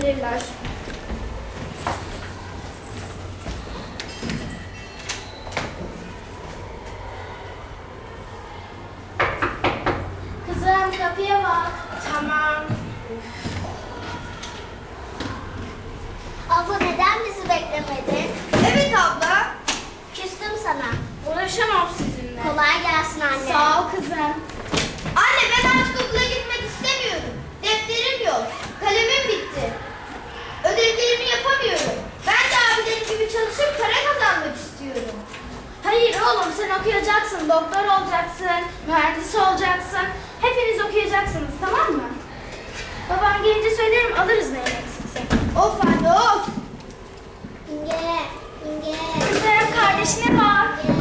gelirler. Kızım kapıya bak. Tamam. Abla neden bizi beklemedin? Evet abla. Küstüm sana. Uğraşamam sizinle. Kolay gelsin anne. Sağ ol kızım. Anne ben artık okula gitmek istemiyorum. Defterim yok. Kalemim bitti. Ödevlerimi yapamıyorum. Ben de abilerim gibi çalışıp para kazanmak istiyorum. Hayır oğlum sen okuyacaksın. Doktor olacaksın. Mühendis olacaksın. Hepiniz okuyacaksınız tamam mı? Babam gelince söylerim alırız neyin eksikse. Of anne of. İnge, İnge. Kızım kardeşine bak. İnge,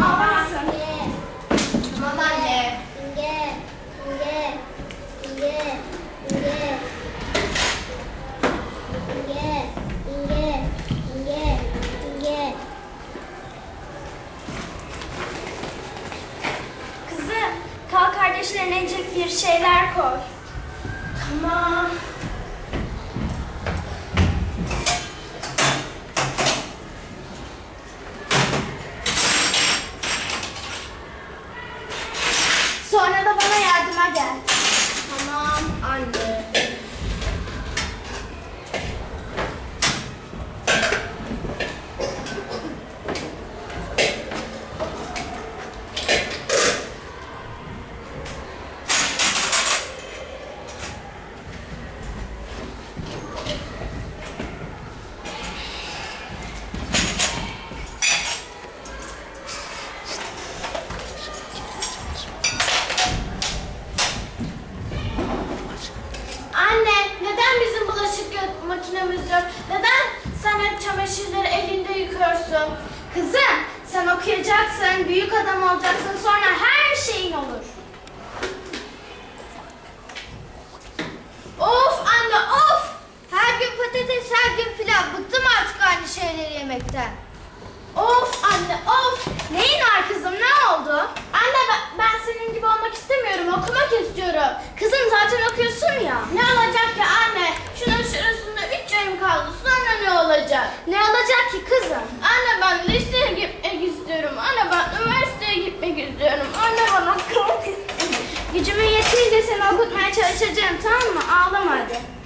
Tamam anne. İnge, İnge, İnge, İnge. İnge, İnge, İnge, İnge. Kızım kalk kardeşlerine yiyecek bir şeyler koy. Tamam. Sonra da bana yardıma gel. Tamam anne. Anne, neden bizim bulaşık yıkama makinemiz yok? Neden sen hep çamaşırları elinde yıkıyorsun? Kızım, sen okuyacaksın, büyük adam olacaksın, sonra her şeyin olur. Of anne of. Her gün patates, her gün pilav. Bıktım artık aynı şeyleri yemekten. Of anne, of! Neyin var kızım, ne oldu? Anne ben, ben senin gibi olmak istemiyorum, okumak istiyorum. Kızım zaten okuyorsun ya. Ne olacak ki anne? Şunun şurasında üç ayım kaldı, sonra ne olacak? Ne olacak ki kızım? Anne ben liseye gitmek istiyorum. Anne ben üniversiteye gitmek istiyorum. Anne bana kalk istiyorum. Gücümün yettiğince seni okutmaya çalışacağım tamam mı? Ağlama hadi.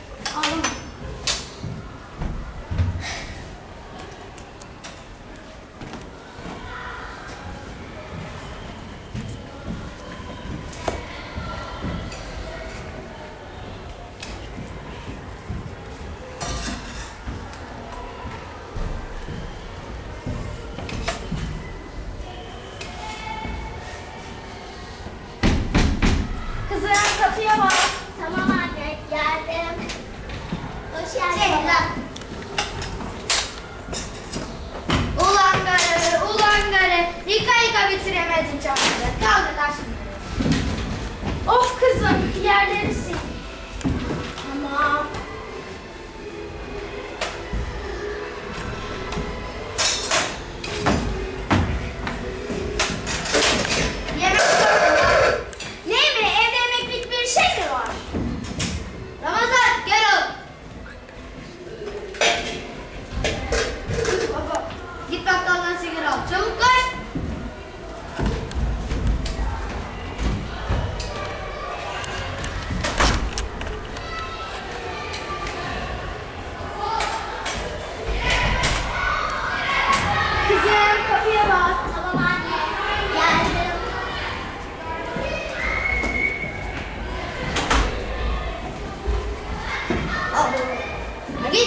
Of kızım yerleri. Tamam. 哦来给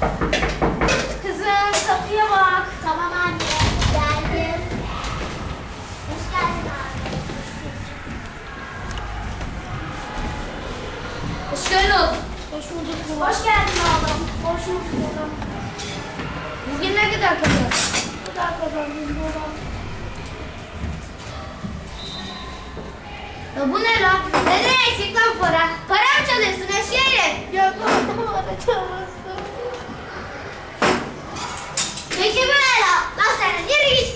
Kızım kapıya bak. Tamam anne. Geldim. Hoş geldin abi. Hoş geldin. Hoş bulduk. Hoş geldin ablam. Hoş bulduk oğlum. Bugün ne kadar kazandın? Bu kadar kazandım babam. Ya bu ne lan? Neden eksik lan para? Para mı çalıyorsun eşeğe? Yok baba para çalmaz. Sen yürü git.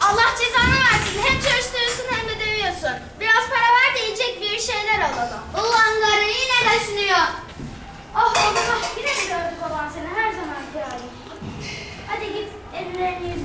Allah cezanı versin. Hem çalıştırıyorsun hem de dövüyorsun. Biraz para ver de yiyecek bir şeyler alalım. Ulan karı yine kaşınıyor. Oh oğlum ah, yine mi gördük baban seni her zamanki halin. Hadi git ellerini yüzünü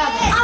나도.